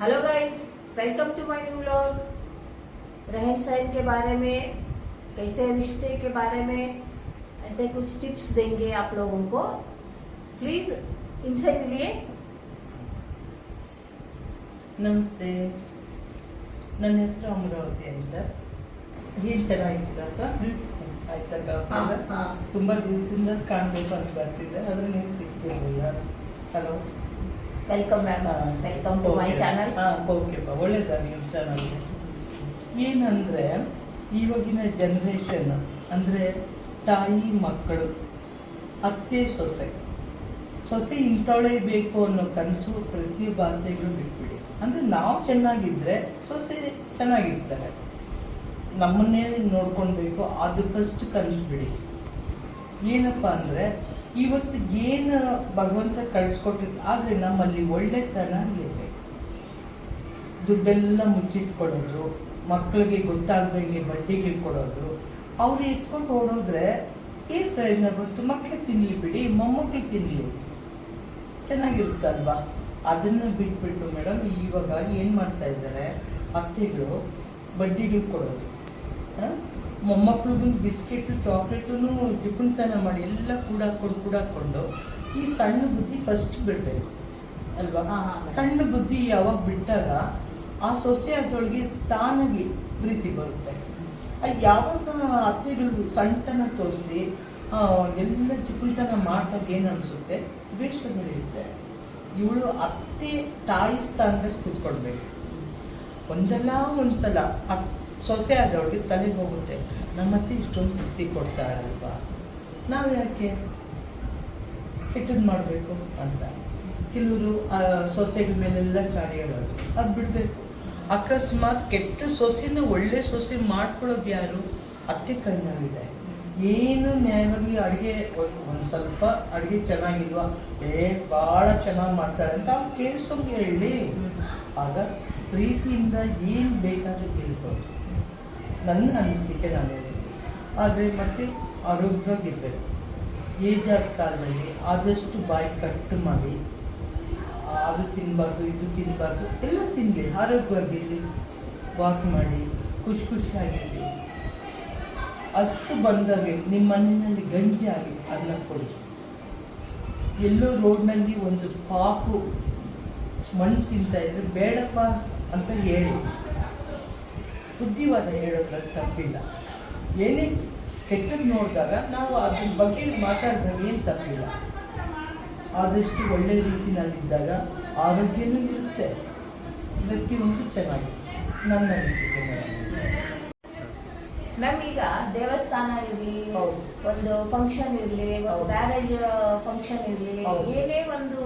Hello guys welcome to my new vlog रहन सहन के बारे में कैसे रिश्ते के बारे में ऐसे कुछ टिप्स देंगे आप लोगों को प्लीज इनसे मिलिए ನಮಸ್ತೆ ನನ್ನ ಹೆಸರು ಅಮರಾವತಿ ಅಂತ ಏನು ಚೆನ್ನಾಗಿದ್ದೀರಪ್ಪ ಆಯ್ತಕ್ಕ ಹಾ, ಹಾ. ತುಂಬ ದಿವಸದಿಂದ ಕಾಣಬೇಕು ಅಂತ ಬರ್ತಿದ್ದೆ ಆದರೆ ನೀವು ಸಿಗ್ತಿರ್ಲಿಲ್ಲ hello welcome ma'am welcome to my channel ಓಕೆಪ್ಪ ಒಳ್ಳೇದಾ ನಿಮ್ಮ ಏನಂದರೆ ಇವಾಗಿನ ಜನರೇಷನ್ ಅಂದ್ರೆ ತಾಯಿ ಮಕ್ಕಳು ಅತ್ತೆ ಸೊಸೆ. ಸೊಸೆ ಇಂಥವಳೇ ಬೇಕು ಅನ್ನೋ ಕನಸು ಪ್ರತಿ ಬಾಧ್ಯಗಳು ಬಿಟ್ಬಿಡಿ. ಅಂದ್ರೆ ನಾವು ಚೆನ್ನಾಗಿದ್ದರೆ ಸೊಸೆ ಚೆನ್ನಾಗಿರ್ತಾರೆ. ನಮ್ಮನ್ನೇ ನೋಡ್ಕೊಳ್ಬೇಕು ಅದು ಫಸ್ಟ್ ಕನಸು ಬಿಡಿ. ಏನಪ್ಪ ಅಂದ್ರೆ ಇವತ್ತು ಏನು ಭಗವಂತ ಕಳಿಸ್ಕೊಟ್ಟಿದ್ದು, ಆದರೆ ನಮ್ಮಲ್ಲಿ ಒಳ್ಳೆತನ ಇರಬೇಕು. ದುಡ್ಡೆಲ್ಲ ಮುಚ್ಚಿಟ್ಕೊಡೋದು ಮಕ್ಕಳಿಗೆ ಗೊತ್ತಾಗ್ದಂಗೆ ಬಡ್ಡಿಗೆ ಕೊಡೋದು, ಅವ್ರು ಎತ್ಕೊಂಡು ಓಡೋದ್ರೆ ಏನು ಪ್ರಯೋಜನ ಬಂತು ಮಕ್ಕಳು ತಿನ್ನಲಿ ಬಿಡಿ, ಮೊಮ್ಮಕ್ಳು ತಿನ್ನಲಿ ಚೆನ್ನಾಗಿರುತ್ತಲ್ವಾ? ಅದನ್ನು ಬಿಟ್ಬಿಟ್ಟು ಮೇಡಮ್, ಇವಾಗ ಏನು ಮಾಡ್ತಾ ಇದ್ದಾರೆ? ಅತ್ತೆಗಳು ಬಡ್ಡಿಗಳು ಕೊಡೋದು. ಆ? ಮೊಮ್ಮಕ್ಳಿಗೂ ಬಿಸ್ಕೆಟು ಚಾಕ್ಲೇಟನ್ನು ಜಿಪುಣ್ತನ ಮಾಡಿ ಎಲ್ಲ ಕೂಡ ಕೊಡ್ಕೊಡಾಕೊಂಡೋ ಈ ಸಣ್ಣ ಬುದ್ಧಿ ಫಸ್ಟ್ ಬಿಡಬೇಕು ಅಲ್ವಾ. ಸಣ್ಣ ಬುದ್ಧಿ ಯಾವಾಗ ಬಿಟ್ಟಾಗ ಆ ಸೊಸೆ ಅದರೊಳಗೆ ತಾನಾಗಿ ಪ್ರೀತಿ ಬರುತ್ತೆ. ಆ ಯಾವಾಗ ಅತ್ತೆಗಳು ಸಣ್ಣತನ ತೋರಿಸಿ ಎಲ್ಲ ಚಿಕ್ಕುಳ್ತನ ಮಾಡಿದಾಗ ಏನು ಅನಿಸುತ್ತೆ? ದ್ವೇಷ ಬೆಳೆಯುತ್ತೆ ಇವಳು ಅತ್ತೆ ತಾಯಿ ಸ್ಥಾನದಲ್ಲಿ ಕೂತ್ಕೊಳ್ಬೇಕು. ಒಂದಲ್ಲ ಒಂದ್ಸಲ ಆ ಸೊಸೆ ಆದವ್ರಿಗೆ ತಲೆಗೆ ಹೋಗುತ್ತೆ. ನಮ್ಮ ಅತ್ತೆ ಇಷ್ಟೊಂದು ಪ್ರೀತಿ ಕೊಡ್ತಾಳಲ್ವಾ? ನಾವು ಯಾಕೆ? ಕೆಟ್ಟದ್ದು ಮಾಡಬೇಕು ಅಂತ. ಕೆಲವರು ಆ ಸೊಸೆಗಳ ಮೇಲೆಲ್ಲ ಚಾಡಿ ಹೇಳೋದು. ಅದು ಬಿಡಬೇಕು. ಅಕಸ್ಮಾತ್ ಕೆಟ್ಟ ಸೊಸೆನ ಒಳ್ಳೆ ಸೊಸೆ ಮಾಡ್ಕೊಳ್ಳೋದು ಯಾರು? ಅತ್ತೆ ಕೈನಲ್ಲಿದೆ. ಏನು ನ್ಯಾಯವಾಗಿ ಅಡುಗೆ ಒಂದು ಒಂದು ಸ್ವಲ್ಪ ಅಡುಗೆ ಚೆನ್ನಾಗಿಲ್ವಾ? ಏ ಭಾಳ ಚೆನ್ನಾಗಿ ಮಾಡ್ತಾಳೆ ಅಂತ ಅವ್ನು ಕೇಳಿಸೋಂಗೆ ಹೇಳಿ. ಆಗ ಪ್ರೀತಿಯಿಂದ ಏನು ಬೇಕಾದರೂ ತಿಳ್ಕೊಂಡು ನನ್ನ ಅನಿಸಿಕೆ ನಾನು ಹೇಳ್ತೀನಿ ಆದರೆ ಮತ್ತೆ ಆರೋಗ್ಯವಾಗಿರಬೇಕು. ಆದ ಕಾಲದಲ್ಲಿ ಆದಷ್ಟು ಬಾಯಿ ಕಟ್ ಮಾಡಿ ಅದು ತಿನ್ನಬಾರ್ದು ಇದು ತಿನ್ನಬಾರ್ದು ಎಲ್ಲ ತಿನ್ನಲಿ ಆರೋಗ್ಯವಾಗಿರಲಿ ವಾಕ್ ಮಾಡಿ, ಖುಷಿ ಖುಷಿಯಾಗಿರಲಿ ಅಷ್ಟು ಬಂದಾಗ ನಿಮ್ಮ ಮನೆಯಲ್ಲಿ ಗಂಜಿ ಆಗಿ ಅನ್ನ ಕೊಡಿ. ಎಲ್ಲೋ ರೋಡ್ನಲ್ಲಿ ಒಂದು ಪಾಪು ಮಣ್ಣು ತಿಂತಾ ಇದ್ರೆ ಬೇಡಪ್ಪ ಅಂತ ಹೇಳಿ. ಬುದ್ಧಿವಾದ ಹೇಳೋದ್ರಲ್ಲಿ ತಪ್ಪಿಲ್ಲ. ಏನೇ ಕೆಟ್ಟದ್ದು ನೋಡಿದಾಗ ನಾವು ಅದ್ರ ಬಗ್ಗೆ ಮಾತಾಡಿದಾಗ ಏನು ತಪ್ಪಿಲ್ಲ. ಆದಷ್ಟು ಒಳ್ಳೆಯ ರೀತಿಯಲ್ಲಿದ್ದಾಗ ಆರೋಗ್ಯನೂ ಇರುತ್ತೆ. ಪ್ರತಿಯೊಂದು ಚೆನ್ನಾಗಿ ನನ್ನ ಅನಿಸಿಕೆ ಮ್ಯಾಮ್ ಈಗ ದೇವಸ್ಥಾನ ಇರಲಿ. ಒಂದು ಫಂಕ್ಷನ್ ಇರಲಿ ಮ್ಯಾರೇಜ್ ಫಂಕ್ಷನ್ ಇರಲಿ. ಏನೇ ಒಂದು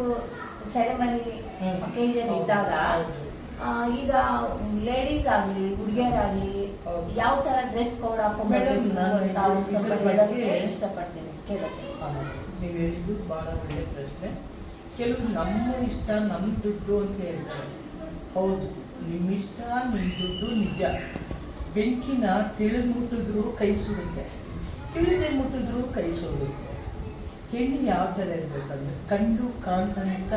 ಸೆರೆಮನಿ ಅಕೇಜನ್ ಇದ್ದಾಗ ಈಗ ಲೇಡೀಸ್ ಆಗ್ಲಿ ಹುಡುಗಿಯರಾಗ್ಲಿ ಯಾವ ತರ ಡ್ರೆಸ್ ಕೋಡ್ ಹಾಕೊಂಡು ಇಷ್ಟಪಡ್ತೀನಿ. ನೀವು ಹೇಳಿದ್ದು ಭಾಳ ಒಳ್ಳೆ ಪ್ರಶ್ನೆ. ಕೆಲವು ನಮ್ಮ ಇಷ್ಟ ನಮ್ಮ ದುಡ್ಡು ಅಂತ ಹೇಳ್ತಾರೆ. ಹೌದು ನಿಮ್ಮ ಇಷ್ಟ ನಿಮ್ಮ ದುಡ್ಡು ನಿಜ. ಬೆಂಕಿನ ತಿಳಿದು ಮುಟ್ಟಿದ್ರು ಕೈ ಸುಡುತ್ತೆ. ತಿಳಿದೇ ಮುಟ್ಟಿದ್ರು ಕೈ ಸುಡುತ್ತೆ. ಹೆಣ್ಣು ಯಾವ ಥರ ಇರಬೇಕಂದ್ರೆ ಕಂಡು ಕಾಣ್ತಂತ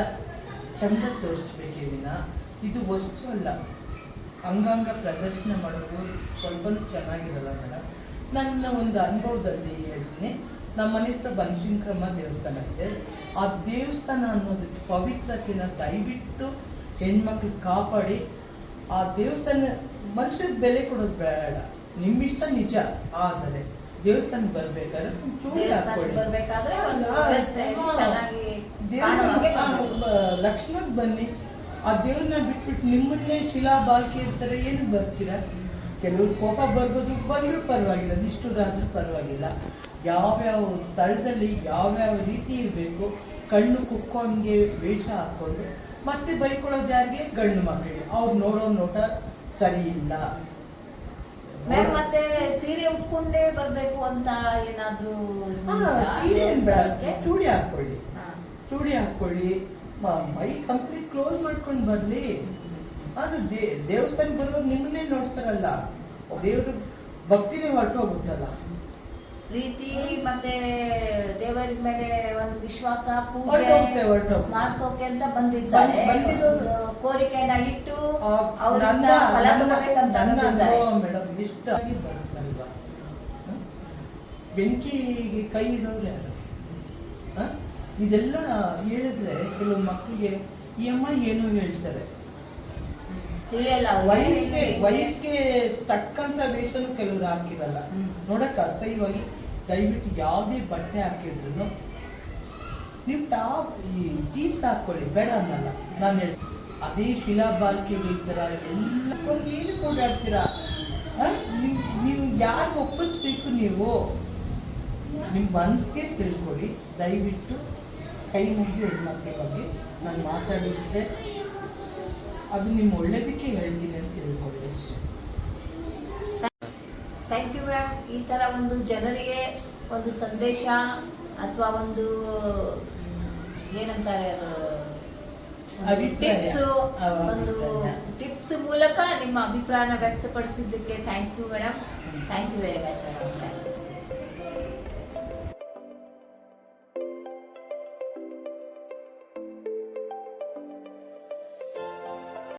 ಚಂದ ತೋರಿಸ್ಬೇಕೇ ವಿನ ಇದು ವಸ್ತು ಅಲ್ಲ. ಅಂಗಾಂಗ ಪ್ರದರ್ಶನ ಮಾಡೋದು ಸ್ವಲ್ಪ ಚೆನ್ನಾಗಿರಲ್ಲ ಮೇಡಮ್. ನನ್ನ ಒಂದು ಅನುಭವದಲ್ಲಿ ಹೇಳ್ತೀನಿ. ನಮ್ಮ ಮನೆ ಹತ್ರ ಬನಶಂಕರಮ್ಮ ದೇವಸ್ಥಾನ ಇದೆ. ಆ ದೇವಸ್ಥಾನ ಅನ್ನೋದಕ್ಕೆ ಪವಿತ್ರತೆನ ದಯವಿಟ್ಟು ಹೆಣ್ಮಕ್ಳು ಕಾಪಾಡಿ. ಆ ದೇವಸ್ಥಾನ ಮನುಷ್ಯರಿಗೆ ಬೆಲೆ ಕೊಡೋದು ಬೇಡ. ನಿಮ್ಮಿಷ್ಟ ನಿಜ. ಆದರೆ ದೇವಸ್ಥಾನ ಬರ್ಬೇಕಾದ್ರೆ ಲಕ್ಷ್ಮಣಕ್ಕೆ ಬನ್ನಿ. ಆ ದೇವ್ರನ್ನ ಬಿಟ್ಬಿಟ್ಟು ನಿಮ್ಮನ್ನೇ ಶಿಲಾ ಬಾಲ್ಕೆ ಇರ್ತಾರೆ ಏನು ಬರ್ತೀರಾ? ಕೆಲವ್ರು ಕೋಪ ಬರ್ಬೋದು ಬಂದರೂ ಪರವಾಗಿಲ್ಲ ನಿಷ್ಠುರಾದ್ರೂ ಪರವಾಗಿಲ್ಲ. ಯಾವ್ಯಾವ ಸ್ಥಳದಲ್ಲಿ ಯಾವ್ಯಾವ ರೀತಿ ಇರಬೇಕು ಕಣ್ಣು ಕುಕ್ಕೋಂಗೆ ವೇಷ ಹಾಕ್ಕೊಂಡು ಮತ್ತೆ ಬೈಕೊಳ್ಳೋದು ಯಾರಿಗೆ? ಗಂಡು ಮಕ್ಕಳಿಗೆ. ಅವ್ರು ನೋಡೋ ನೋಟ ಸರಿ ಇಲ್ಲ. ಮತ್ತೆ ಸೀರೆ ಉಟ್ಕೊಂಡೇ ಬರಬೇಕು ಅಂತ ಏನಾದರೂ ಸೀರೆ? ಚೂಡಿ ಹಾಕ್ಕೊಳ್ಳಿ. ಚೂಡಿ ಹಾಕ್ಕೊಳ್ಳಿ. ಮ- ಕಂಪ್ಲೀಟ್ ಕ್ಲೋಸ್ ಮಾಡ್ಕೊಂಡು ಬರಲಿ. ಅದು ದೇ ದೇವಸ್ಥಾನ ಬರೋರು ನಿಮ್ಮನ್ನೇ ನೋಡ್ತಾರಲ್ಲ. ದೇವರು ಭಕ್ತಿನೇ ಹೊರಟೋಗ್ಬಿಟ್ಟಲ್ಲ ಪ್ರೀತಿ ಮತ್ತೆ ದೇವರ ಮೇಲೆ ಒಂದು ವಿಶ್ವಾಸ ಪೂಜೆ ಮಾಡಿಸೋಕೆ ಅಂತ ಬಂದಿದ್ದಾರೆ. ಕೋರಿಕೆಯನ್ನ ಇಟ್ಟು ಅವರಿಂದ ಫಲ ತಗೋಬೇಕಂತ ಮೇಡಮ್ ಇಷ್ಟ ಬರುತ್ತಲ್ವಾ? ಬೆಂಕಿಗೆ ಕೈ ಇಡೋರು ಯಾರು? ಇದೆಲ್ಲ ಹೇಳಿದ್ರೆ ಕೆಲವು ಮಕ್ಕಳಿಗೆ ಈ ಅಮ್ಮ ಏನು ಹೇಳ್ತಾರೆ? ತಿಳಿಯಲ್ಲ ವಯಸ್ಸಿಗೆ ವಯಸ್ಸಿಗೆ ತಕ್ಕಂತ ವೇಷನು ಕೆಲವರು ಹಾಕಿರಲ್ಲ. ನೋಡಕ್ ಅಸಹ್ಯವಾಗಿ ದಯವಿಟ್ಟು ಯಾವುದೇ ಬಟ್ಟೆ ಹಾಕಿದ್ರು ನೀವು ಟಾಪ್ ಈ ಜೀನ್ಸ್ ಹಾಕೊಳ್ಳಿ ಬೇಡ ಅನ್ನಲ್ಲ. ನಾನು ಹೇಳಿ ಅದೇ ಶಿಲಾ ಬಾಲ್ಕೆಗಳ ಥರ ಎಲ್ಲಕ್ಕೊಂದು ಏನು ಓಡಾಡ್ತೀರಾ ನೀವು ನೀವು ಯಾರು ಒಪ್ಪಿಸ್ಬೇಕು ನೀವು? ನಿಮ್ಮ ಮನಸ್ಸಿಗೆ ತಿಳ್ಕೊಳ್ಳಿ ದಯವಿಟ್ಟು ಕೈ ಮುಗಿದು ಹೆಣ್ಮಕ್ಳ ಬಗ್ಗೆ ನಾನು ಮಾತಾಡಿದ್ದೆ. ಅದು ನಿಮ್ಮ ಒಳ್ಳೇದಕ್ಕೆ ಹೇಳ್ತೀನಿ ಅಂತ ತಿಳ್ಕೊಳ್ಳಿ ಅಷ್ಟೇ. ಥ್ಯಾಂಕ್ ಯು ಮ್ಯಾಮ್ ಈ ಥರ ಒಂದು ಜನರಿಗೆ ಒಂದು ಸಂದೇಶ ಅಥವಾ ಒಂದು ಏನಂತಾರೆ ಅದು? ಟಿಪ್ಸು ಟಿಪ್ಸ್ ಒಂದು ಟಿಪ್ಸ್ ಮೂಲಕ ನಿಮ್ಮ ಅಭಿಪ್ರಾಯನ ವ್ಯಕ್ತಪಡಿಸಿದ್ದಕ್ಕೆ thank you madam thank you very much madam